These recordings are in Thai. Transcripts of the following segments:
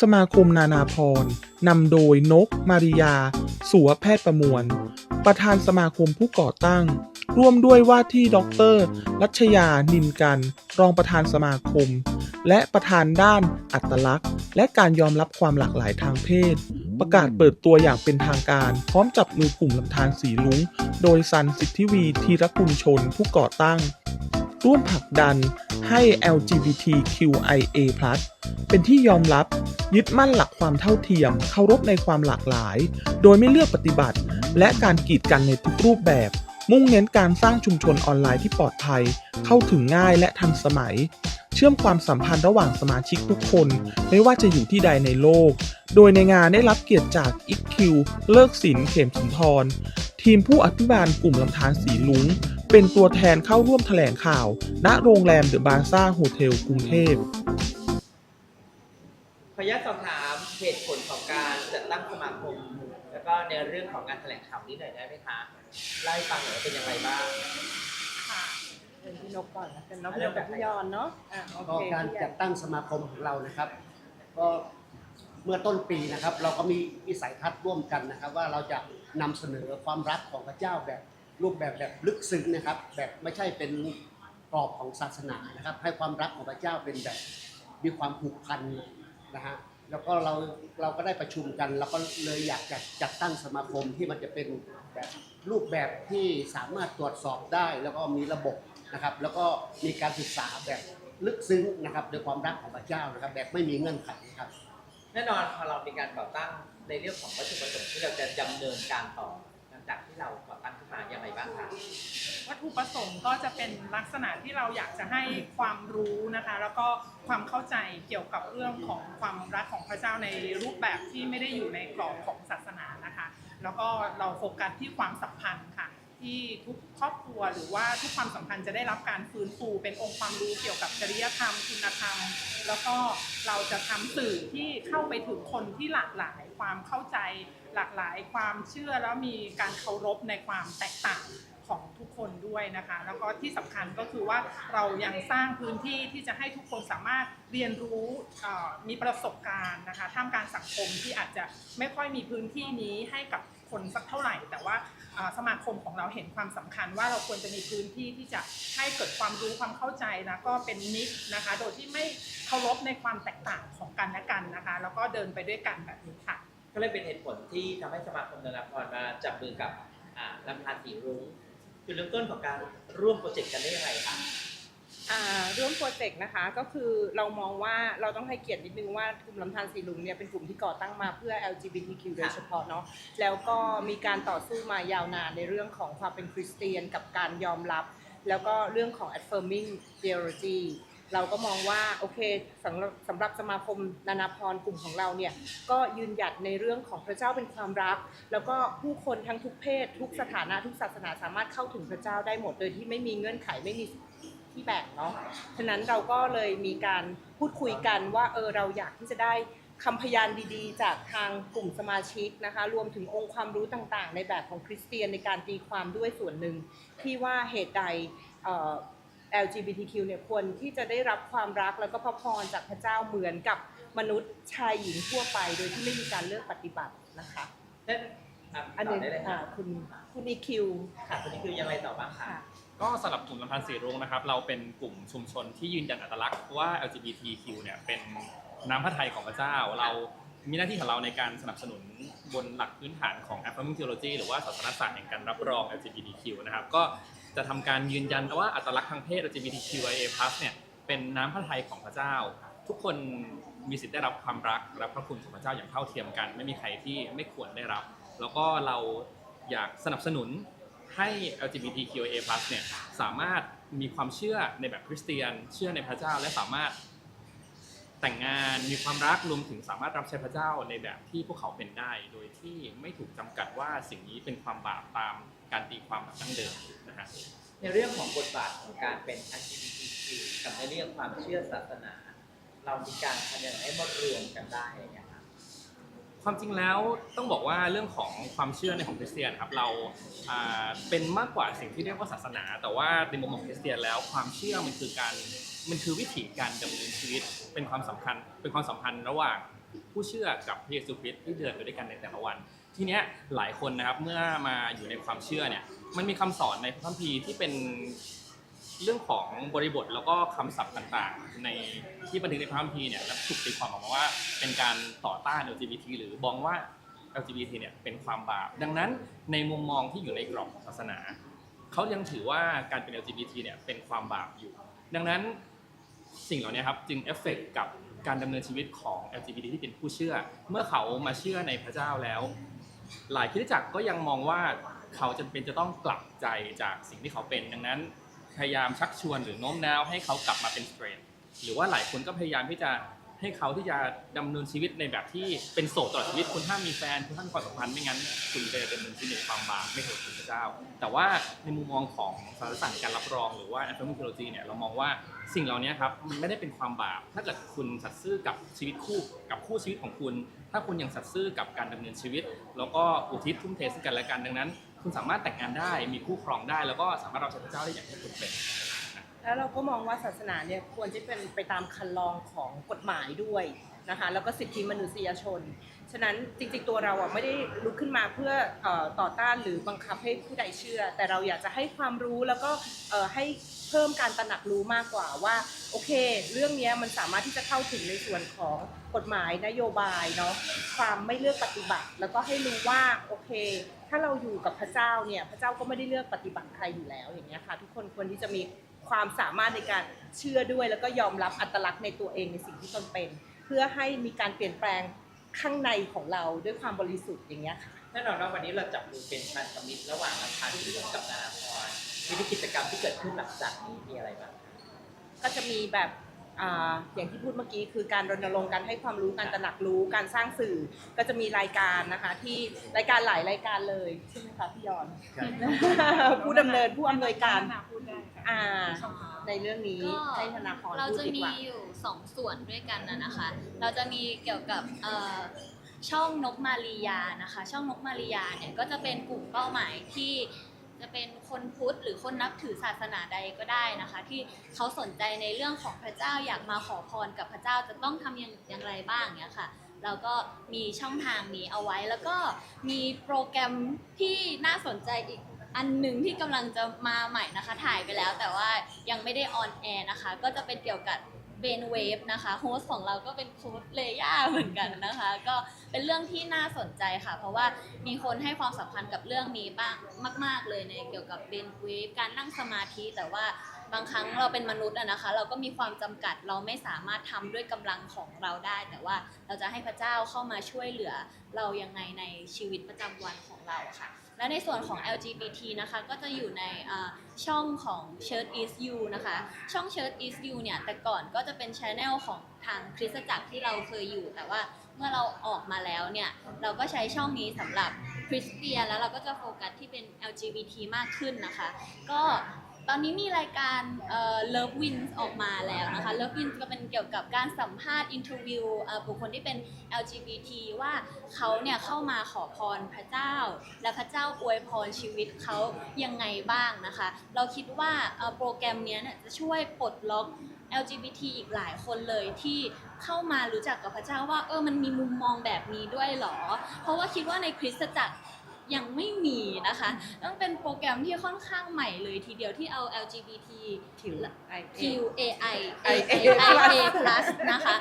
สมาคมนานาพรนำโดยนก มาริยาสุวแพทย์ประมวล ประธานสมาคมผู้ก่อตั้ง ร่วมด้วยว่าที่ด็อกเตอร์รัชยานินกัน รองประธานสมาคม และประธานด้านอัตลักษณ์ และการยอมรับความหลากหลายทางเพศ ประกาศเปิดตัวอย่างเป็นทางการ พร้อมจับมือกลุ่มลำธารสีลุง โดยซันสิทธิวีธีรกุลชนผู้ก่อตั้ง ร่วมผลักดันให้ LGBTQIA+ เป็นที่ยอมรับยึดมั่นหลักความเท่าเทียม เคารพในความหลากหลาย โดยไม่เลือกปฏิบัติ และการกีดกันในทุกรูปแบบ มุ่งเน้นการสร้างชุมชนออนไลน์ที่ปลอดภัย เข้าถึงง่ายและทันสมัย เชื่อมความสัมพันธ์ระหว่างสมาชิกทุกคน ไม่ว่าจะอยู่ที่ใดในโลก โดยในงานได้รับเกียรติจากอิกคิวเลิกศิลป์เขมสุนทร ทีมผู้อภิบาลกลุ่มลำธารสีลุง เป็นตัวแทนเข้าร่วมแถลงข่าว ณ โรงแรมเดอะบาซ่าโฮเทลกรุงเทพขออนุญาตสอบถามเหตุผลของการจัดตั้งสมาคม แล้วก็ในเรื่องของการแถลงข่าวนี้หน่อยได้ไหมคะเล่าให้ฟังหน่อยว่าเป็นอย่างไรบ้างค่ะเป็นพี่นกก่อนนะเป็นน้องพี่นกกับพี่ยอนเนาะอะโอก็เคการพี่ยจัอนดตั้งสมาคมของเรานะครับ ก็เมื่อต้นปีนะครับ เราก็มีวิสัยทัศน์ร่วมกันนะครับ ว่าเราจะนำเสนอความรักของพระเจ้าแบบ รูปแบบแบบลึกซึ้งนะครับ แบบไม่ใช่เป็นกรอบของศาสนานะครับ ให้ความรักของพระเจ้าเป็นแบบมีความผูกพันนะฮะแล้วก็เราเราก็ได้ประชุมกัน แล้วก็เลยอยากจะจัดตั้งสมาคมที่มันจะเป็นแบบรูปแบบที่สามารถตรวจสอบได้ แล้วก็มีระบบนะครับ แล้วก็มีการศึกษาแบบลึกซึ้งนะครับโดยความรักของพระเจ้านะครับ แบบไม่มีเงื่อนไขครับ แน่นอนพอเรามีการก่อตั้งในเรื่องของวัตถุประสงค์ที่เราจะดำเนินการต่อหลังจากที่เราก่อตั้งขึ้นมา อย่างไรบ้างคะวัตถุประสงค์ก็จะเป็นลักษณะที่เราอยากจะให้ความรู้นะคะ แล้วก็ความเข้าใจเกี่ยวกับเรื่องของความรักของพระเจ้าในรูปแบบที่ไม่ได้อยู่ในกรอบของศาสนานะคะ แล้วก็เราโฟกัสที่ความสัมพันธ์ค่ะ ที่ทุกครอบครัวหรือว่าทุกความสัมพันธ์จะได้รับการฟื้นฟูเป็นองค์ความรู้เกี่ยวกับจริยธรรมคุณธรรม แล้วก็เราจะทำสื่อที่เข้าไปถึงคนที่หลากหลายความเข้าใจ หลากหลายความเชื่อแล้วมีการเคารพในความแตกต่างของทุกคนด้วยนะคะ แล้วก็ที่สำคัญก็คือว่าเรายังสร้างพื้นที่ที่จะให้ทุกคนสามารถเรียนรู้มีประสบการณ์นะคะท่ามกลางสังคมที่อาจจะไม่ค่อยมีพื้นที่นี้ให้กับ คนสักเท่าไหร่ แต่ว่าสมาคมของเราเห็นความสำคัญว่าเราควรจะมีพื้นที่ที่จะให้เกิดความรู้ความเข้าใจนะก็เป็นมิตรนะคะ โดยที่ไม่เคารพในความแตกต่างของกันและกันนะคะ แล้วก็เดินไปด้วยกันแบบนี้ค่ะ ก็เลยเป็นเหตุผลที่ทำให้สมาคมนานาพรมาจับมือกับลำธารสีรุ้งจุดเริ่มต้นของการร่วมโปรเจกต์กันได้ยังไงคะ ร่วมโปรเจกต์นะคะก็คือเรามองว่าเราต้องให้เกียรตินิดนึงว่ากลุ่มลำธารสีลุงเนี่ยเป็นกลุ่มที่ก่อตั้งมาเพื่อ LGBTQ โดยเฉพาะเนาะแล้วก็มีการต่อสู้มายาวนานในเรื่องของความเป็นคริสเตียนกับการยอมรับ แล้วก็เรื่องของ affirming theology เราก็มองว่าโอเคสำหรับสำหรับสมาคมนานาพรกลุ่มของเราเนี่ยก็ยืนหยัดในเรื่องของพระเจ้าเป็นความรัก แล้วก็ผู้คนทั้งทุกเพศ ทุกสถานะทุกศาสนาสามารถเข้าถึงพระเจ้าได้หมดโดยที่ไม่มีเงื่อนไขไม่มี ที่แบ่งเนาะฉะนั้นเราก็เลยมีการพูดคุยกันว่าเออเราอยากที่จะได้คำพยานดีๆ จากทางกลุ่มสมาชิกนะคะ รวมถึงองค์ความรู้ต่างๆ ในแบบของคริสเตียนในการตีความด้วยส่วนหนึ่งที่ว่าเหตุใดเอ่อ LGBTQ เนี่ยควรที่จะได้รับความรักแล้วก็พระพรจากพระเจ้าเหมือนกับมนุษย์ชายหญิงทั่วไป โดยที่ไม่มีการเลือกปฏิบัตินะคะนั่นอะอันต่อนี้ได้เลยอ่าค่ะคุณคุณอีคิวค่ะตัวนี้คือยังไงต่อบ้างคะ ค่ะ ก็สำหรับกลุ่มลำพันธ์สีรุ้งนะครับ เราเป็นกลุ่มชุมชนที่ยืนยันอัตลักษณ์ว่า LGBTQ เนี่ยเป็นน้ำพระทัยของพระเจ้า เรามีหน้าที่ของเราในการสนับสนุนบนหลักพื้นฐานของ affirming theology หรือว่าศาสนศาสตร์แห่งการรับรอง LGBTQ นะครับ ก็จะทำการยืนยันว่าอัตลักษณ์ทางเพศ LGBTQIA+ เนี่ยเป็นน้ำพระทัยของพระเจ้า ทุกคนมีสิทธิ์ได้รับความรักและพระคุณของพระเจ้าอย่างเท่าเทียมกัน ไม่มีใครที่ไม่ควรได้รับ แล้วก็เราอยากสนับสนุน ให้ LGBTQIA+ เนี่ยสามารถมีความเชื่อในแบบคริสเตียน เชื่อในพระเจ้าและสามารถแต่งงานมีความรักรวมถึงสามารถรับใช้พระเจ้าในแบบที่พวกเขาเป็นได้ โดยที่ไม่ถูกจำกัดว่าสิ่งนี้เป็นความบาปตามการตีความแบบดั้งเดิมนะฮะในเรื่องของบทบาทของการเป็น LGBTQ กับในเรื่องความเชื่อศาสนา เรามีการทำยังไงให้มารวมกันได้ย่างเงี้ย ความจริงแล้วต้องบอกว่าเรื่องของความเชื่อในของคริสเตียนครับเราอ่าเป็นมากกว่าสิ่งที่เรียกว่าศาสนา แต่ว่าในมุมของคริสเตียนแล้วความเชื่อมันคือการมันคือวิถีการดำเนินชีวิตเป็นความสำคัญเป็นความสัมพันธ์ระหว่างผู้เชื่อกับพระเยซูคริสต์ที่เดินไปด้วยกันในแต่ละวัน ทีเนี้ยหลายคนนะครับเมื่อมาอยู่ในความเชื่อเนี่ยมันมีคำสอนในพระคัมภีร์ที่เป็น เรื่องของบริบทแล้วก็คำศัพท์ต่างๆ ในที่บันทึกในพระคัมภีร์เนี่ยแล้วถูกตีความออกมาว่าเป็นการต่อต้าน LGBT หรือมองว่า LGBT เนี่ยเป็นความบาป ดังนั้นในมุมมองที่อยู่ในกรอบของศาสนา เขายังถือว่าการเป็น LGBT เนี่ยเป็นความบาปอยู่ ดังนั้นสิ่งเหล่านี้ครับจึงเอฟเฟกต์กับการดำเนินชีวิตของ LGBT ที่เป็นผู้เชื่อ เมื่อเขามาเชื่อในพระเจ้าแล้ว หลายคริสตจักรก็ยังมองว่าเขาจำเป็นจะต้องกลับใจจากสิ่งที่เขาเป็นดังนั้น พยายามชักชวนหรือโน้มน้าวให้เขากลับมาเป็นสเตรทหรือว่าหลายคนก็พยายามที่จะให้เขาที่จะดำเนินชีวิตในแบบที่เป็นโสดตลอดชีวิตคุณห้ามมีแฟนคุณห้ามความสัมพันธ์ไม่งั้น คุณจะเป็นชีวิตในความบาปไม่ถูกคุณพระเจ้า แต่ว่าในมุมมองของสารสาการรับรองหรือว่า anthropology เนี่ยเรามองว่าสิ่งเหล่านี้ครับมันไม่ได้เป็นความบาป ถ้าเกิดคุณสัตย์ซื่อกับชีวิตคู่กับคู่ชีวิตของคุณ ถ้าคุณยังสัตย์ซื่อกับการดำเนินชีวิต แล้วก็อุทิศทุ่มเทซึ่งกันและกันดังนั้น คุณสามารถแต่งงานได้มีคู่ครองได้ แล้วก็สามารถรับใช้พระเจ้าได้อย่างที่คุณเป็นแล้วเราก็มองว่าศาสนาเนี่ยควรจะเป็นไปตามคันลองของกฎหมายด้วยนะคะแล้วก็สิทธิมนุษยชน ฉะนั้นจริงๆตัวเราอะไม่ได้ลุกขึ้นมาเพื่ออ่อต่อต้านหรือบังคับให้ผู้ใดเชื่อ แต่เราอยากจะให้ความรู้แล้วก็อ่อให้เพิ่มการตระหนักรู้มากกว่าว่าโอเค เรื่องนี้มันสามารถที่จะเข้าถึงในส่วนของ กฎหมายนโยบายเนาะความไม่เลือกปฏิบัติ แล้วก็ให้รู้ว่าโอเค ถ้าเราอยู่กับพระเจ้าเนี่ยพระเจ้าก็ไม่ได้เลือกปฏิบัติใครอยู่แล้วอย่างเงี้ยค่ะทุกคนควรที่จะมีความสามารถในการเชื่อด้วย แล้วก็ยอมรับอัตลักษณ์ในตัวเองในสิ่งที่ตนเป็น เพื่อให้มีการเปลี่ยนแปลงข้างในของเราด้วยความบริสุทธิ์อย่างเงี้ยค่ะแน่นอนว่าวันนี้เราจับมือเป็นพันธมิตรระหว่างอาคารสีเหลืองกับนานาพรมีกิจกรรมที่เกิดขึ้นหลังจากนี้มีอะไรบ้างก็จะมีแบบ อ่าอย่างที่พูดเมื่อกี้คือการรณรงค์การให้ความรู้การตระหนักรู้การสร้างสื่อก็จะมีรายการนะคะที่รายการหลายรายการเลยใช่ไหมคะพี่ยอนผู้ดำเนินผู้อำนวยการพูดได้ค่ะอ่าในเรื่องนี้ก็ให้ธนาพรเราพูดจะดีมีกว่าอยู่สองส่วนด้วยกันนะนะคะ เราจะมีเกี่ยวกับเอ่อช่องนกมารียานะคะ ช่องนกมารียาเนี่ยก็จะเป็นกลุ่มเป้าหมายที่ จะเป็นคนพุทธหรือคนนับถือศาสนาใดก็ได้นะคะ ที่เขาสนใจในเรื่องของพระเจ้าอยากมาขอพรกับพระเจ้าจะต้องทำอย่างอย่างไรบ้างเนี่ยค่ะเราก็มีช่องทางนี้เอาไว้แล้วก็มีโปรแกรมที่น่าสนใจอีกอันหนึ่งที่กำลังจะมาใหม่นะคะถ่ายไปแล้ว แต่ว่ายังไม่ได้ออนแอร์นะคะ ก็จะเป็นเกี่ยวกับ เบนเวฟนะคะโฮสของเราก็เป็นโค้ดเลย่าเหมือนกันนะคะ ก็เป็นเรื่องที่น่าสนใจค่ะ เพราะว่ามีคนให้ความสำคัญกับเรื่องนี้บ้างมาก ๆ เลยในเกี่ยวกับเบนเวฟการนั่งสมาธิแต่ว่า บางครั้งเราเป็นมนุษย์อะนะคะ เราก็มีความจำกัดเราไม่สามารถทำด้วยกำลังของเราได้ แต่ว่าเราจะให้พระเจ้าเข้ามาช่วยเหลือเรายังไงในชีวิตประจำวันของเราค่ะ และในส่วนของ LGBT นะคะก็จะอยู่ในช่องของ Church is You นะคะ ช่อง Church is You เนี่ยแต่ก่อนก็จะเป็นช anel ของทางคริสตจักรที่เราเคยอยู่ แต่ว่าเมื่อเราออกมาแล้วเนี่ยเราก็ใช้ช่องนี้สำหรับคริสเตียนแล้วเราก็จะโฟกัสที่เป็น LGBT มากขึ้นนะคะ ก็ ตอนนี้มีรายการเอ่อ Love Wins ออกมาแล้วนะคะ Love Wins ก็เป็นเกี่ยวกับการสัมภาษณ์อินเทอร์วิวบุคคลที่เป็น LGBT ว่าเขาเนี่ยเข้ามาขอพรพระเจ้า และพระเจ้าอวยพรชีวิตเขายังไงบ้างนะคะ เราคิดว่าโปรแกรมเนี้ยเนี่ยจะช่วยปลดล็อก LGBT อีกหลายคนเลยที่เข้ามารู้จักกับพระเจ้าว่าเออมันมีมุมมองแบบนี้ด้วยเหรอ เพราะว่าคิดว่าในคริสตจักร ยังไม่มีนะคะต้องเป็นโปรแกรมที่ค่อนข้างใหม่เลยทีเดียวที่เอา LGBT คิว Q A I A I A I A plus นะคะ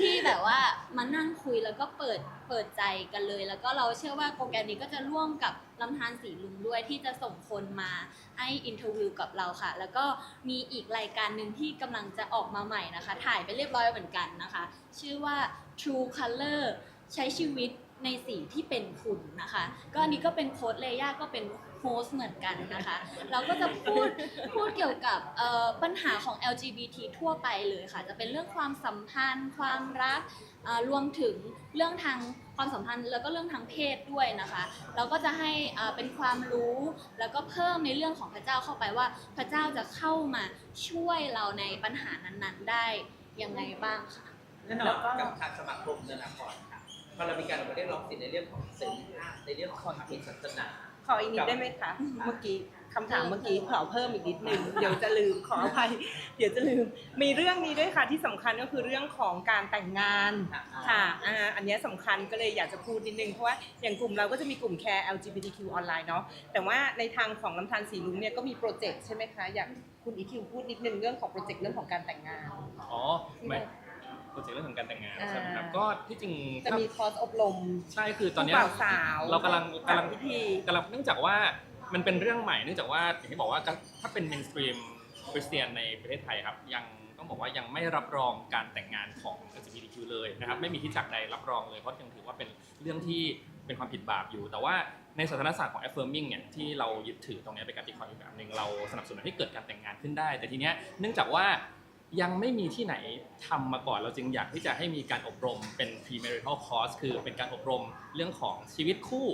ที่แบบว่ามานั่งคุยแล้วก็เปิดเปิดใจกันเลย แล้วก็เราเชื่อว่าโปรแกรมนี้ก็จะร่วมกับลำธารสีลุงด้วยที่จะส่งคนมาให้อินเทอร์วิวกับเราค่ะ แล้วก็มีอีกรายการหนึ่งที่กำลังจะออกมาใหม่นะคะ ถ่ายไปเรียบร้อยเหมือนกันนะคะ ชื่อว่า True Color ใช้ชีวิต ในสีที่เป็นคุณนะคะ ก็อันนี้ก็เป็นโค้ดเลย่าก็เป็นโฮสต์เหมือนกันนะคะ เราก็จะพูดพูดเกี่ยวกับเอ่อปัญหาของ LGBT ทั่วไปเลยค่ะ จะเป็นเรื่องความสัมพันธ์ ความรักเอ่อรวมถึงเรื่องทางความสัมพันธ์แล้วก็เรื่องทางเพศด้วยนะคะ เราก็จะให้เอ่อเป็นความรู้แล้วก็เพิ่มในเรื่องของพระเจ้าเข้าไปว่า พระเจ้าจะเข้ามาช่วยเราในปัญหานั้นๆ ได้ยังไงบ้างค่ะแน่นอนกับทางสมาคมนานาพรค่ะ พอเรามีการออกมาเรียกร้องสิทธิในเรื่องของเสรีภาพในเรื่องของความผิดศาสนา ขออีกนิดได้ไหมคะ เมื่อกี้คำถามเมื่อกี้ขอเพิ่มอีกนิดนึง เดี๋ยวจะลืมขออภัยเดี๋ยวจะลืม มีเรื่องนี้ด้วยค่ะที่สำคัญก็คือเรื่องของการแต่งงานค่ะอ่าอันเนี้ยสำคัญก็เลยอยากจะพูดนิดนึงเพราะว่าอย่างกลุ่มเราก็จะมีกลุ่ม Care LGBTQ ออนไลน์เนาะแต่ว่าในทางของน้ำตาลสีลุงเนี่ยก็มีโปรเจกต์ใช่ไหมคะ อยากคุณอีคิวพูดนิดนึงเรื่องของโปรเจกต์เรื่องของการแต่งงานอ๋อไม่ โปรเจกต์เรื่องของการแต่งงานอ่าใช่ไหมครับก็ที่จริงจะมีคอร์สอบรมใช่คือตอนเนี้ยผู้บ่าวสาวเรากำลังกำลังพิธีกำลังเนื่องจากว่ามันเป็นเรื่องใหม่เนื่องจากว่าอย่างที่บอกว่าถ้าเป็น mainstream คริสเตียนในประเทศไทยครับยังต้องบอกว่ายังไม่รับรองการแต่งงานของ LGBTQ เลยนะครับไม่มีที่จักรใดรับรองเลยเพราะยังถือว่าเป็นเรื่องที่เป็นความผิดบาปอยู่ แต่ว่าในศาสนศาสตร์ของ affirming เนี่ยที่เรายึดถือตรงเนี้ยเป็นการตีความอีกแบบหนึ่งเราสนับสนุนให้เกิดการแต่งงานขึ้นได้ แต่ทีเนี้ยเนื่องจากว่า ยังไม่มีที่ไหนทำมาก่อนเราจึงอยากที่จะให้มีการอบรมเป็น premarital course คือเป็นการอบรมเรื่องของชีวิตคู่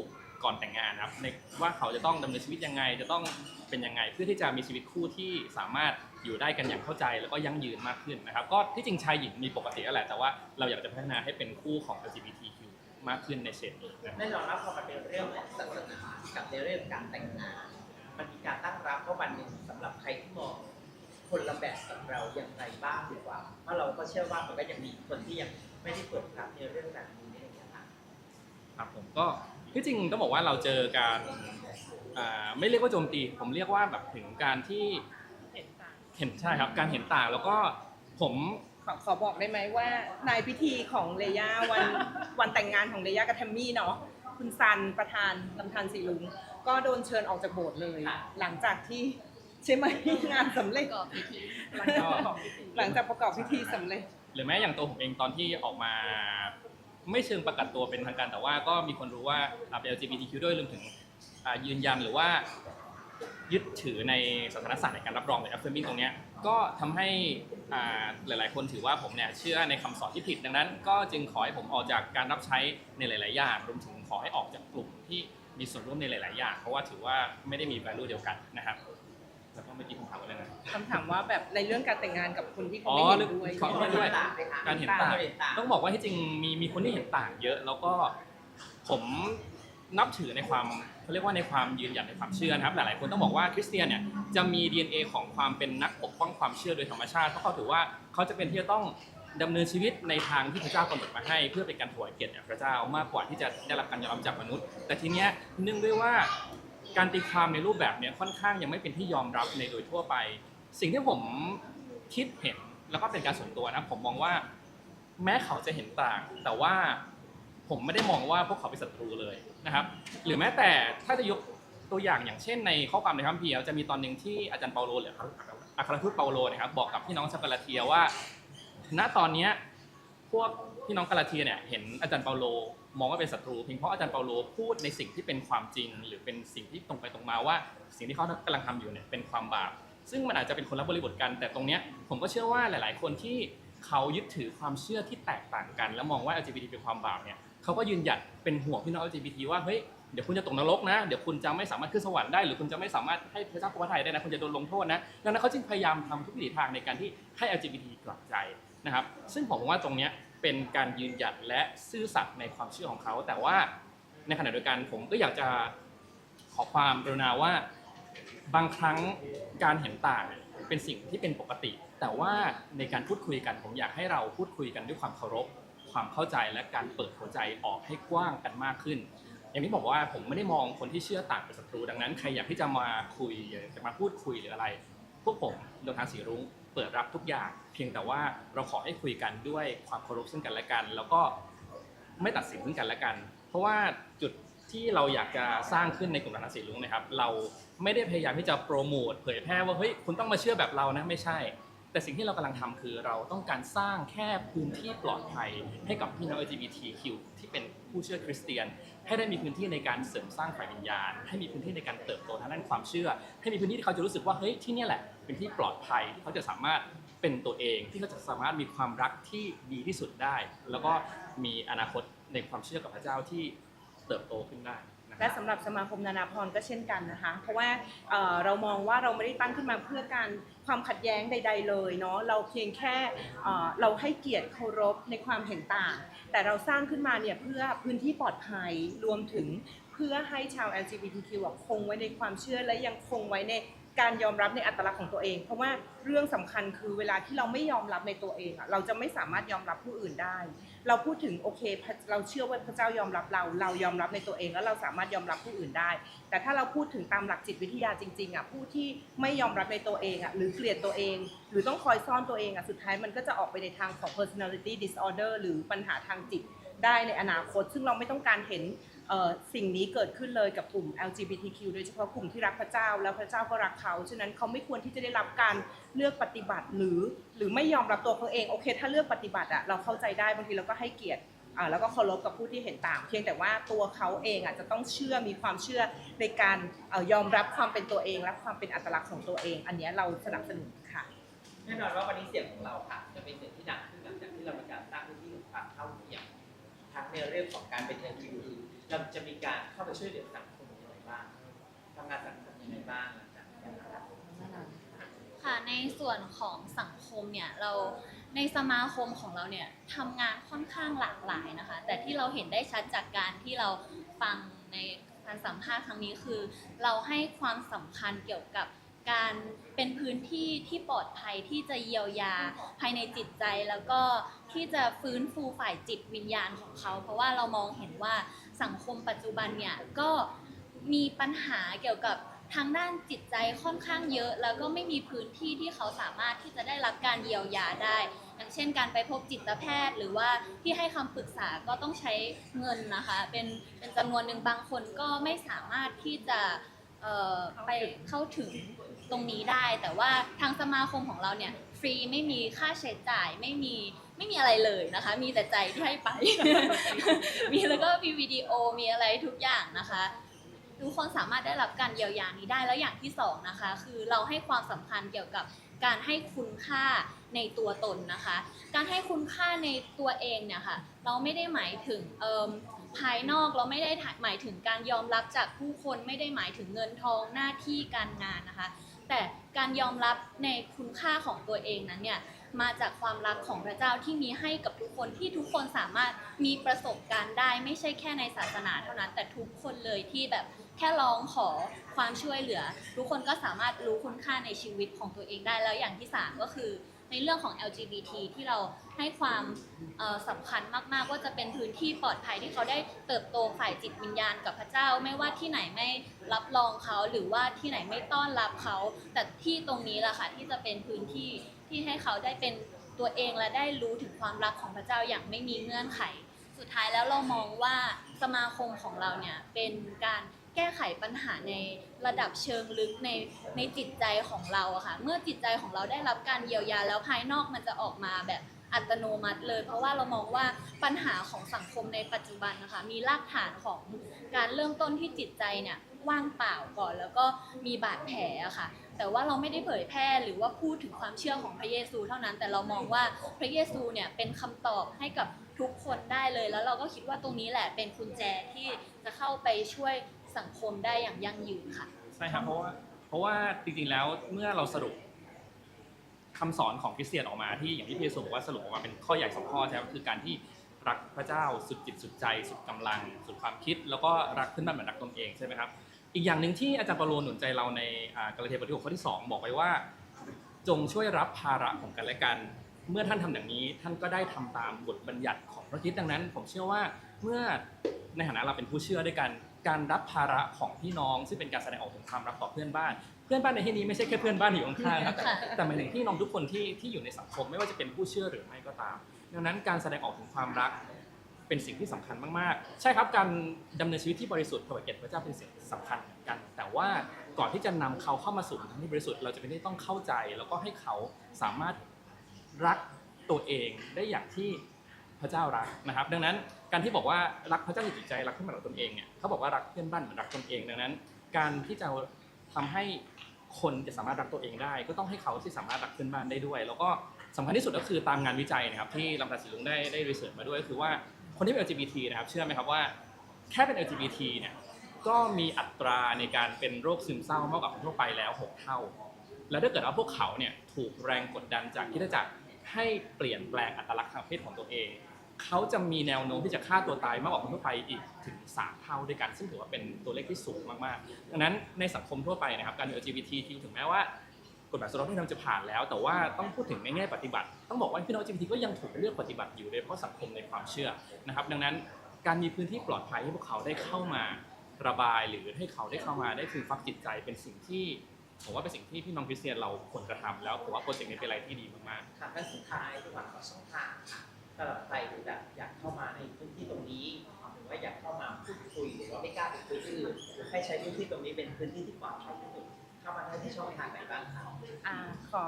ก่อนแต่งงานครับในว่าเขาจะต้องดำเนินชีวิตยังไง จะต้องเป็นยังไงเพื่อที่จะมีชีวิตคู่ที่สามารถอยู่ได้กันอย่างเข้าใจ แล้วก็ยั่งยืนมากขึ้นนะครับ ก็ที่จริงชายหญิงมีปกติแล้วแหละแต่ว่าเราอยากจะพัฒนาให้เป็นคู่ของ LGBTQ มากขึ้นในเฉดนี้นะแน่นอนว่าพอมันเป็นเรื่องของศาสนากับในเรื่องการแต่งงาน มันมีการตั้งรับว่าวันหนึ่งสำหรับใครที่มอง คนละแบบกับเราอย่างไรบ้างดีกว่าเพราะเราก็เชื่อว่ามันก็ยังมีคนที่ยังไม่ได้เปิดรับในเรื่องแบบนี้อะไรอย่างเงี้ยค่ะครับผมก็ที่จริงต้องบอกว่าเราเจอการอ่าไม่เรียกว่าโจมตี ผมเรียกว่าแบบถึงการที่เห็นต่างเห็นใช่ครับการเห็นต่างแล้วก็ผมขอขอบอกได้ไหมว่าในพิธีของเลย่าวันวันแต่งงานของเลย่ากับแทมมี่เนาะคุณซันประธานลำธารสีลุงก็โดนเชิญออกจากโบสถ์เลยค่ะหลังจากที่ ใช่ไหมงานสำเร็จประกอบพิธีหลังจากประกอบพิธีหลังจากประกอบพิธีสำเร็จ หรือแม้อย่างตัวผมเองตอนที่ออกมา ไม่เชิงประกาศตัวเป็นทางการแต่ว่าก็มีคนรู้ว่าอ่าเป็น LGBTQ ด้วยรวมถึงอ่ายืนยันหรือว่า ยึดถือในศาสนศาสตร์ในการรับรองใน affirming ตรงเนี้ยก็ทำให้อ่าหลาย ๆ คนถือว่าผมเนี่ยเชื่อในคำสอนที่ผิดดังนั้น ก็จึงขอให้ผมออกจากการรับใช้ในหลาย ๆ อย่างรวมถึงขอให้ออกจากกลุ่มที่มีส่วนร่วมในหลาย ๆ อย่างเพราะว่าถือว่าไม่ได้มี value เดียวกันนะครับ แล้วก็เมื่อกี้ผมถามว่าอะไรนะ คำถามว่าแบบในเรื่องการแต่งงานกับคนที่เขาอ๋อไม่เห็นเรื่อง ด้วยขอโทษด้วยต่างไหมคะการเห็นต่างเห็นต่างต้องบอกว่าที่จริงมีมีคนที่เห็นต่างเยอะ แล้วก็ผมนับถือในความเขาเรียกว่าในความยืนหยัดในความเชื่อนะครับ หลายๆคนต้องบอกว่าคริสเตียนเนี่ยจะมี DNA ของความเป็นนักปกป้องความเชื่อโดยธรรมชาติเพราะเขาถือว่าเขาจะเป็นที่จะต้องดำเนินชีวิตในทางที่พระเจ้ากำหนดมาให้ เพื่อเป็นการถวายเกียรติแด่พระเจ้ามากกว่าที่จะได้รับการยอมรับจากมนุษย์ แต่ทีเนี้ยเนื่องด้วยว่า การตีความในรูปแบบเนี้ยค่อนข้างยังไม่เป็นที่ยอมรับในโดยทั่วไป สิ่งที่ผมคิดเห็นแล้วก็เป็นการส่วนตัวนะผมมองว่า แม้เขาจะเห็นต่าง แต่ว่าผมไม่ได้มองว่าพวกเขาเป็นศัตรูเลยนะครับ หรือแม้แต่ถ้าจะยกตัวอย่างอย่างเช่นในข้อความในคัมภีร์จะมีตอนหนึ่งที่อาจารย์เปาโลหรืออัครทูตเปาโลนะครับบอกกับพี่น้องชาวกาลาเทียว่า ณตอนเนี้ยพวกพี่น้องกาลาเทียเนี่ยเห็นอาจารย์เปาโล มองว่าเป็นศัตรูเพียงเพราะอาจารย์เปาโลพูดในสิ่งที่เป็นความจริง หรือเป็นสิ่งที่ตรงไปตรงมาว่า สิ่งที่เขากำลังทำอยู่เนี่ยเป็นความบาป ซึ่งมันอาจจะเป็นคนละบริบทกัน แต่ตรงเนี้ยผมก็เชื่อว่าหลาย ๆ คนที่เขายึดถือความเชื่อที่แตกต่างกัน แล้วมองว่า LGBT เป็นความบาปเนี่ยเขาก็ยืนหยัดเป็นห่วงพี่น้อง LGBT ว่าเฮ้ยเดี๋ยวคุณจะตกนรกนะ เดี๋ยวคุณจะไม่สามารถขึ้นสวรรค์ได้หรือคุณจะไม่สามารถให้พระเจ้าพระทัยได้นะคุณจะโดนลงโทษนะดังนั้นเขาจึงพยายามทำทุกวิถีทางในการที่ให้ LGBT กลับใจนะครับ ซึ่งผมว่าตรงเนี้ย เป็นการยืนหยัดและซื่อสัตย์ในความเชื่อของเขา แต่ว่าในขณะเดียวกันผมก็อยากจะขอความกรุณาว่าบางครั้งการเห็นต่างเป็นสิ่งที่เป็นปกติ แต่ว่าในการพูดคุยกันผมอยากให้เราพูดคุยกันด้วยความเคารพ ความเข้าใจและการเปิดหัวใจออกให้กว้างกันมากขึ้น อย่างที่บอกว่าผมไม่ได้มองคนที่เชื่อต่างเป็นศัตรูดังนั้นใครอยากที่จะมาคุยจะมาพูดคุยหรืออะไร พวกผมโดยทางสีรุ้ง ปิดรับทุกอย่าง เพียงแต่ว่าเราขอให้คุยกันด้วยความเคารพซึ่งกันและกัน แล้วก็ไม่ตัดสินซึ่งกันและกัน เพราะว่าจุดที่เราอยากจะสร้างขึ้นในกลุ่มรัฐสีลุงนะครับ เราไม่ได้พยายามที่จะโปรโมทเผยแพร่ว่าเฮ้ยคุณต้องมาเชื่อแบบเรานะไม่ใช่ แต่สิ่งที่เรากำลังทำคือเราต้องการสร้างแค่พื้นที่ปลอดภัย ให้กับพี่น้อง LGBTQ ที่เป็นผู้เชื่อคริสเตียน ให้ได้มีพื้นที่ในการเสริมสร้างฝ่ายวิญญาณ ให้มีพื้นที่ในการเติบโตทางด้านความเชื่อ ให้มีพื้นที่ที่เขาจะรู้สึกว่าเฮ้ยที่เนี่ยแหละ เป็นที่ปลอดภัยที่เขาจะสามารถเป็นตัวเองที่เขาจะสามารถมีความรักที่ดีที่สุดได้ แล้วก็มีอนาคตในความเชื่อกับพระเจ้าที่เติบโตขึ้นได้และสำหรับสมาคมนานาพรก็เช่นกันนะคะ เพราะว่าเรามองว่าเราไม่ได้ตั้งขึ้นมาเพื่อการความขัดแย้งใด ๆ เลยเนาะเราเพียงแค่เราให้เกียรติเคารพในความเห็นต่าง แต่เราสร้างขึ้นมาเนี่ยเพื่อพื้นที่ปลอดภัยรวมถึงเพื่อให้ชาว LGBTQ คงไว้ในความเชื่อและยังคงไว้ใน การยอมรับในอัตลักษณ์ของตัวเอง เพราะว่าเรื่องสำคัญคือเวลาที่เราไม่ยอมรับในตัวเองอะเราจะไม่สามารถยอมรับผู้อื่นได้ เราพูดถึงโอเค เราเชื่อว่าพระเจ้ายอมรับเรา เรายอมรับในตัวเองแล้วเราสามารถยอมรับผู้อื่นได้ แต่ถ้าเราพูดถึงตามหลักจิตวิทยาจริงๆอะผู้ที่ไม่ยอมรับในตัวเองอะหรือเกลียดตัวเอง หรือต้องคอยซ่อนตัวเองอะสุดท้ายมันก็จะออกไปในทางของ personality disorder หรือปัญหาทางจิตได้ในอนาคต ซึ่งเราไม่ต้องการเห็น สิ่งนี้เกิดขึ้นเลยกับกลุ่ม LGBTQ โดยเฉพาะกลุ่มที่รักพระเจ้า แล้วพระเจ้าก็รักเขา ฉะนั้นเขาไม่ควรที่จะได้รับการเลือกปฏิบัติหรือ หรือไม่ยอมรับตัวเขาเอง โอเค ถ้าเลือกปฏิบัติอะเราเข้าใจได้บางทีเราก็ให้เกียรติแล้วก็เคารพกับผู้ที่เห็นต่าง เพียงแต่ว่าตัวเขาเองอะจะต้องเชื่อมีความเชื่อในการอยอมรับความเป็นตัวเองและความเป็นอัตลักษณ์ของตัวเอง อันนี้เราสนับสนุนค่ะแน่นอนว่าวันนี้เสียงของเราค่ะจะเป็นเสียงที่ดังขึ้นหลังจากที่เรามีการสร้างพื้นที่ของความเท่าเทียมทั้งในเรื่องของการเป็น LGBT เราจะมีการเข้าไปช่วยเหลือสังคมยังไงบ้างทำงานสังคมยังไงบ้างหลังจากนี้นะครับค่ะในส่วนของสังคมเนี่ยเราในสมาคมของเราเนี่ยทำงานค่อนข้างหลากหลายนะคะ แต่ที่เราเห็นได้ชัดจากการที่เราฟังในการสัมภาษณ์ครั้งนี้คือ เราให้ความสำคัญเกี่ยวกับ การเป็นพื้นที่ที่ปลอดภัยที่จะเยียวยาภายในจิตใจแล้วก็ที่จะฟื้นฟูฝ่ายจิตวิญญาณของเขา เพราะว่าเรามองเห็นว่าสังคมปัจจุบันเนี่ยก็มีปัญหาเกี่ยวกับทางด้านจิตใจค่อนข้างเยอะ แล้วก็ไม่มีพื้นที่ที่เขาสามารถที่จะได้รับการเยียวยาได้ อย่างเช่น การไปพบจิตแพทย์ หรือว่าที่ให้คำปรึกษาก็ต้องใช้เงินนะคะ เป็นเป็นจำนวนหนึ่งบางคนก็ไม่สามารถที่จะไปเข้าถึง ตรงนี้ได้ แต่ว่าทางสมาคมของเราเนี่ยฟรีไม่มีค่าใช้จ่ายไม่มีไม่มีอะไรเลยนะคะ มีแต่ใจที่ให้ไป มีแล้วก็มีวิดีโอมีอะไรทุกอย่างนะคะทุกคนสามารถได้รับการเยียวยานี้ได้แล้วอย่างที่สองนะคะ คือเราให้ความสำคัญเกี่ยวกับการให้คุณค่าในตัวตนนะคะ การให้คุณค่าในตัวเองเนี่ยค่ะเราไม่ได้หมายถึงภายนอกเราไม่ได้หมายถึงการยอมรับจากผู้คนไม่ได้หมายถึงเงินทองหน้าที่การงานนะคะ แต่การยอมรับในคุณค่าของตัวเองนั้นเนี่ยมาจากความรักของพระเจ้าที่มีให้กับทุกคนที่ทุกคนสามารถมีประสบการณ์ได้ ไม่ใช่แค่ในศาสนาเท่านั้น แต่ทุกคนเลยที่แบบแค่ร้องขอความช่วยเหลือ ทุกคนก็สามารถรู้คุณค่าในชีวิตของตัวเองได้แล้วอย่างที่สามก็คือ ในเรื่องของ LGBT ที่เราให้ความสำคัญมาก ๆ ว่าจะเป็นพื้นที่ปลอดภัยที่เขาได้เติบโตฝ่ายจิตวิญญาณกับพระเจ้า ไม่ว่าที่ไหนไม่รับรองเขาหรือว่าที่ไหนไม่ต้อนรับเขา แต่ที่ตรงนี้แหละค่ะที่จะเป็นพื้นที่ที่ให้เขาได้เป็นตัวเองและได้รู้ถึงความรักของพระเจ้าอย่างไม่มีเงื่อนไข สุดท้ายแล้วเรามองว่าสมาคมของเราเนี่ยเป็นการ แก้ไขปัญหาในระดับเชิงลึกในในจิตใจของเราอะค่ะ เมื่อจิตใจของเราได้รับการเยียวยาแล้วภายนอกมันจะออกมาแบบอัตโนมัติเลย เพราะว่าเรามองว่าปัญหาของสังคมในปัจจุบันนะคะมีรากฐานของการเริ่มต้นที่จิตใจเนี่ยว่างเปล่าก่อนแล้วก็มีบาดแผลอะค่ะ แต่ว่าเราไม่ได้เผยแพร่หรือว่าพูดถึงความเชื่อของพระเยซูเท่านั้น แต่เรามองว่าพระเยซูเนี่ยเป็นคำตอบให้กับทุกคนได้เลย แล้วเราก็คิดว่าตรงนี้แหละเป็นกุญแจที่จะเข้าไปช่วย สังคมได้อย่างยั่งยืนค่ะ ใช่ครับเพราะว่าเพราะว่าจริงๆแล้วเมื่อเราสรุปคำสอนของคริสเตียนออกมาที่อย่างที่พี่เยซูบอกว่าสรุปออกมาเป็นข้อใหญ่สองข้อใช่ไหมคือการที่รักพระเจ้าสุดจิตสุดใจ สุดกำลัง สุดความคิด แล้วก็รักเพื่อนบ้านเหมือนรักตนเองใช่ไหมครับอีกอย่างหนึ่งที่อาจารย์ปาโลหนุนใจเราในกาลาเทียบทที่หกข้อที่สองบอกไว้ว่า จงช่วยรับภาระของกันและกัน เมื่อท่านทำอย่างนี้ท่านก็ได้ทำตามบทบัญญัติของพระคริสต์ดังนั้น ผมเชื่อว่าเมื่อในฐานะเราเป็นผู้เชื่อด้วยกัน การรับภาระของพี่น้องซึ่งเป็นการแสดงออกถึงความรักต่อเพื่อนบ้าน เพื่อนบ้านในที่นี้ไม่ใช่แค่เพื่อนบ้านที่อยู่ข้างๆนะครับค่ะแต่หมายถึงพี่น้องทุกคนที่ที่อยู่ในสังคมไม่ว่าจะเป็นผู้เชื่อหรือไม่ก็ตาม ดังนั้นการแสดงออกถึงความรักเป็นสิ่งที่สำคัญมากๆ ใช่ครับการดำเนินชีวิตที่บริสุทธิ์ถวายเกียรติพระเจ้าเป็นสิ่งสำคัญเหมือนกัน แต่ว่าก่อนที่จะนำเขาเข้ามาสู่ทางที่บริสุทธิ์เราจะเป็นที่ต้องเข้าใจ แล้วก็ให้เขาสามารถรักตัวเองได้อย่างที่ พระเจ้ารักนะครับ ดังนั้นการที่บอกว่ารักพระเจ้าในจิตใจรักเพื่อนบ้านของตนเองเนี่ยเขาบอกว่ารักเพื่อนบ้านเหมือนรักตนเองดังนั้น การที่จะทำให้คนจะสามารถรักตัวเองได้ ก็ต้องให้เขาที่สามารถรักเพื่อนบ้านได้ด้วย แล้วก็สำคัญที่สุดก็คือตามงานวิจัยนะครับที่ลำตาสีลุงได้ได้รีเสิร์ชมาด้วยก็คือว่าคนที่เป็น LGBT นะครับเชื่อไหมครับว่าแค่เป็น LGBT เนี่ยก็มีอัตราในการเป็นโรคซึมเศร้ามากกว่าคนทั่วไปแล้ว 6 เท่า แล้วถ้าเกิดว่าพวกเขาเนี่ยถูกแรงกดดันจากที่จักให้เปลี่ยนแปลงอัตลักษณ์ทางเพศของตัวเอง เขาจะมีแนวโน้มที่จะฆ่าตัวตายมากกว่าคนทั่วไปอีกถึง 3 เท่าด้วยกัน ซึ่งถือว่าเป็นตัวเลขที่สูงมากๆ ดังนั้นในสังคมทั่วไปนะครับการมี LGBTQ ถึงแม้ว่ากฎหมายสมรสเท่าเทียมจะผ่านแล้ว แต่ว่าต้องพูดถึงในแง่ปฏิบัติ ต้องบอกว่าพี่น้อง LGBT ก็ยังถูกเลือกปฏิบัติอยู่โดยเฉพาะสังคมในความเชื่อนะครับ ดังนั้นการมีพื้นที่ปลอดภัยให้พวกเขาได้เข้ามาระบายหรือให้เขาได้เข้ามาได้คือฟักจิตใจเป็นสิ่งที่ผมว่าเป็นสิ่งที่พี่น้องคริสเตียนเราควรกระทำแล้วผมว่าโปรเจกต์นี้เป็นอะไรที่ดีมากๆค่ะขั้นสุดท้ายดีกว่าขอช่องทางค่ะ สำหรับใครที่แบบอยากเข้ามาในพื้นที่ตรงนี้หรือว่าอยากเข้ามาพูดคุยหรือว่าไม่กล้าไปคุยที่อื่นให้ใช้พื้นที่ตรงนี้เป็นพื้นที่ที่ปลอดภัยที่สุดเข้ามาได้ที่ช่องทางไหนบ้างคะอ่าขอ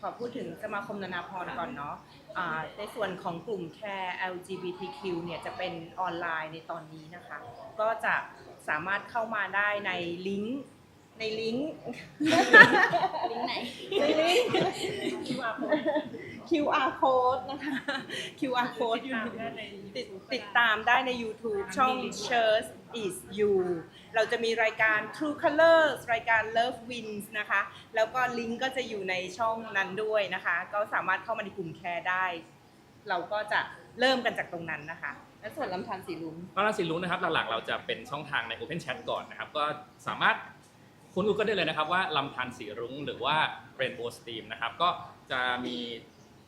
ขอพูดถึงสมาคมนานาพรก่อนเนาะอ่าในส่วนของกลุ่มแคร์ LGBTQ เนี่ยจะเป็นออนไลน์ในตอนนี้นะคะ ก็จะสามารถเข้ามาได้ในลิงก์ในลิงก์ลิงก์ไหนในลิงก์ QR code QR code นะคะ QR code อยู่ติดติดตามได้ใน YouTube ช่อง Church is you เราจะมีรายการ True Colors รายการ Love Wins นะคะ แล้วก็ลิงก์ก็จะอยู่ในช่องนั้นด้วยนะคะ ก็สามารถเข้ามาในกลุ่มแคร์ได้ เราก็จะเริ่มกันจากตรงนั้นนะคะ และส่วนลำธารสีลุงมาราสีรุ้งนะครับ หลักๆ เราจะเป็นช่องทางใน Open Chat ก่อนนะครับ ก็สามารถคุณดูก็ได้เลยนะครับว่าลำธารสีรุ้งหรือว่า Rainbow Stream นะครับ ก็จะมี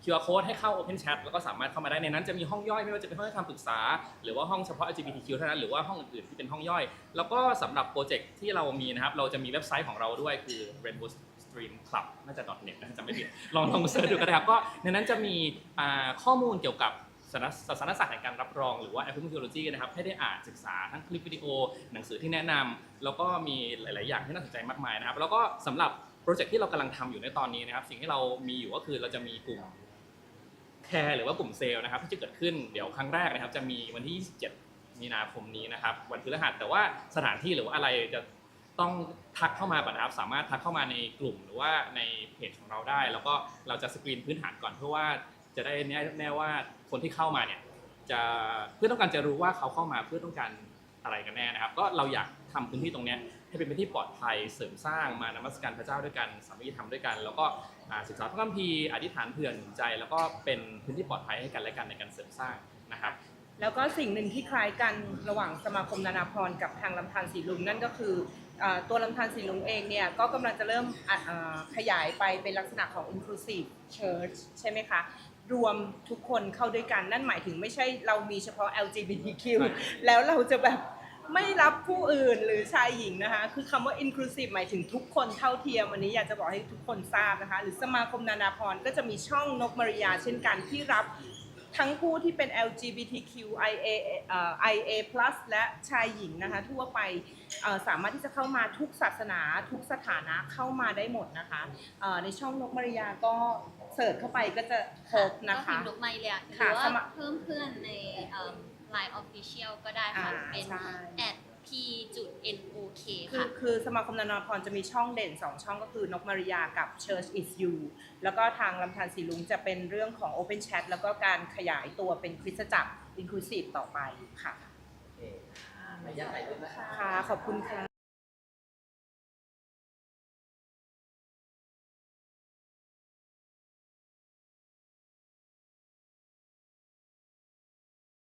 QR code ให้เข้า Open Chat แล้วก็สามารถเข้ามาได้ในนั้นจะมีห้องย่อยไม่ว่าจะเป็นห้องให้คำปรึกษา หรือว่าห้องเฉพาะ LGBTQ เท่านั้นหรือว่าห้องอื่นๆที่เป็นห้องย่อย แล้วก็สำหรับโปรเจกต์ที่เรามีนะครับเราจะมีเว็บไซต์ของเราด้วยคือ Rainbow Stream Club น่าจะ .net นะจำไม่ผิดลองลองเสิร์ชดูก็ได้ครับก็ในนั้นจะมีข้อมูลเกี่ยวกับศาสนศาสนศาสตร์แห่งการรับรองหรือว่า epidemiology นะครับให้ได้อ่านศึกษาทั้งคลิปวิดีโอ หนังสือที่แนะนำแล้วก็มีหลาย ๆ อย่างที่น่าสนใจมากมายนะครับ แล้วก็สำหรับโปรเจกต์ที่เรากำลังทำอยู่ในตอนนี้นะครับ สิ่งที่เรามีอยู่ก็คือเราจะมีกลุ่ม แคร์หรือว่ากลุ่มเซลล์นะครับที่จะเกิดขึ้นเดี๋ยวครั้งแรกนะครับ จะมีวันที่ 27 มีนาคมนี้นะครับ วันพฤหัสแต่ว่าสถานที่หรือว่าอะไรจะต้องทักเข้ามาก่อนนะครับ สามารถทักเข้ามาในกลุ่มหรือว่าในเพจของเราได้ แล้วก็เราจะสกรีนพื้นฐานก่อนเพื่อว่าจะได้แน่แน่ว่าคนที่เข้ามาเนี่ยจะเพื่อต้องการจะรู้ว่าเขาเข้ามาเพื่อต้องการ อะไรกันแน่นะครับ ก็เราอยากทำพื้นที่ตรงเนี้ยให้เป็นพื้นที่ปลอดภัยเสริมสร้างมานมัสการพระเจ้าด้วยกันสามัคคีธรรมด้วยกัน แล้วก็อ่าศึกษาพระคัมภีร์อธิษฐานเผื่อหนุนใจ แล้วก็เป็นพื้นที่ปลอดภัยให้กันและกันในการเสริมสร้างนะครับแล้วก็สิ่งหนึ่งที่คล้ายกันระหว่างสมาคมนานาพรกับทางลำธารสีลุงนั่นก็คือเอ่อตัวลำธารสีลุงเองเนี่ยก็กำลังจะเริ่มอะเอ่อขยายไปเป็นลักษณะของ inclusive church ใช่ไหมคะ รวมทุกคนเข้าด้วยกันนั่นหมายถึงไม่ใช่เรามีเฉพาะ LGBTQ แล้วเราจะแบบ ไม่รับผู้อื่นหรือชายหญิงนะคะ คือคำว่า inclusive หมายถึงทุกคนเท่าเทียม อันนี้อยากจะบอกให้ทุกคนทราบนะคะ หรือสมาคมนานาพรก็จะมีช่องนกมาริยาเช่นกันที่รับทั้งผู้ที่เป็น LGBTQ IA เอ่อ IA+ และชายหญิงนะคะทั่วไปเอ่อสามารถที่จะเข้ามาทุกศาสนาทุกสถานะเข้ามาได้หมดนะคะเอ่อในช่องนกมาริยาก็เสิร์ชเข้าไปก็จะพบนะคะ ก็พิมพ์ลูกไม้เลยอะหค่ะรือว่าสมัคร เพิ่มเพื่อนในเอิ่ม Line Official ก็ได้ค่ะ อ่าเป็น ใช่ at p จุด nok คือค่ะ คือสมาคมนานาพรจะมีช่องเด่น 2 ช่องก็คือนกมาริยากับ Church is you แล้วก็ทางลำธารสีลุงจะเป็นเรื่องของ Open Chat แล้วก็การขยายตัวเป็นคริสตจักร Inclusive ต่อไปค่ะ โอเคอ่าระยะไหนด้วยนะคะ ค่ะ ขอบคุณค่ะ